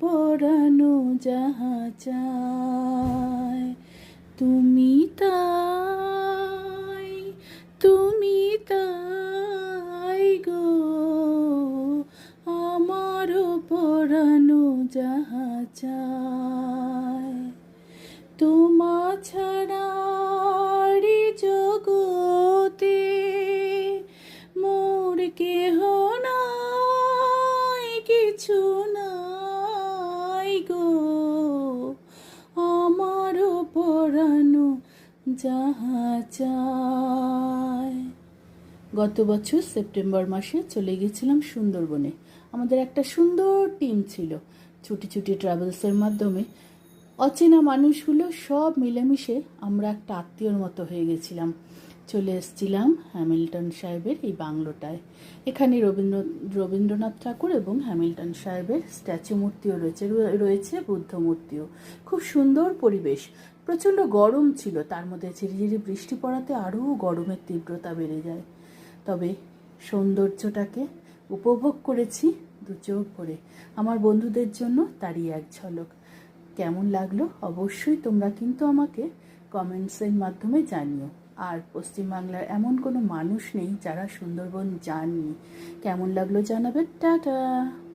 পরানো যাহা চায় তুমি তাই তুমি তাই গো। আমার পরানো যাহা চায় তোমা ছাড়ারি যাহা গত বছর সেপ্টেম্বর মাসে চলে গেছিলাম সুন্দরবনে। আমাদের একটা সুন্দর টিম ছিল। ছুটি ছুটি ট্রাভেলসের মাধ্যমে অচেনা মানুষগুলো সব মিলেমিশে আমরা একটা আত্মীয়র মতো হয়ে গেছিলাম। চলে এসেছিলাম হ্যামিল্টন সাহেবের এই বাংলোটায়। এখানে রবীন্দ্র, রবীন্দ্রনাথ ঠাকুর এবং হ্যামিল্টন সাহেবের স্ট্যাচু মূর্তিও রয়েছে, রয়ে- রয়েছে, বুদ্ধ মূর্তিও। খুব সুন্দর পরিবেশ। প্রচণ্ড গরম ছিল, তার মধ্যে ঝিরিঝিরি বৃষ্টি পড়াতে আরও গরমের তীব্রতা বেড়ে যায়। তবে সৌন্দর্যটাকে উপভোগ করেছি দু চোখ ভরে। আমার বন্ধুদের জন্য তারই এক ঝলক। কেমন লাগল অবশ্যই তোমরা কিন্তু আমাকে কমেন্টসের মাধ্যমে জানিও। আর পশ্চিমবাংলার এমন কোনো মানুষ নেই যারা সুন্দরবন যাননি কেমন লাগল জানাবেন? টাটা!